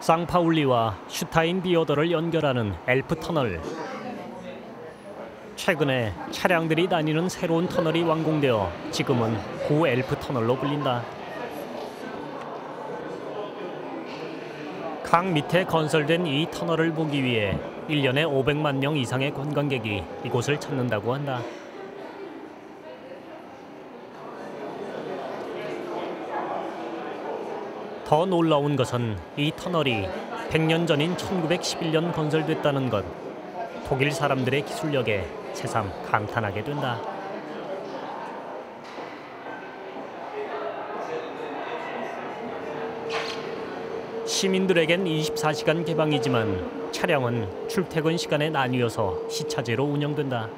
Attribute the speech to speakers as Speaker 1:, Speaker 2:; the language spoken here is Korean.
Speaker 1: 상파울리와 슈타인 비어더를 연결하는 엘프 터널. 최근에 차량들이 다니는 새로운 터널이 완공되어 지금은 고 엘프 터널로 불린다. 강 밑에 건설된 이 터널을 보기 위해 1년에 500만 명 이상의 관광객이 이곳을 찾는다고 한다. 더 놀라운 것은 이 터널이 100년 전인 1911년 건설됐다는 것. 독일 사람들의 기술력에 새삼 감탄하게 된다. 시민들에겐 24시간 개방이지만 차량은 출퇴근 시간에 나뉘어서 시차제로 운영된다.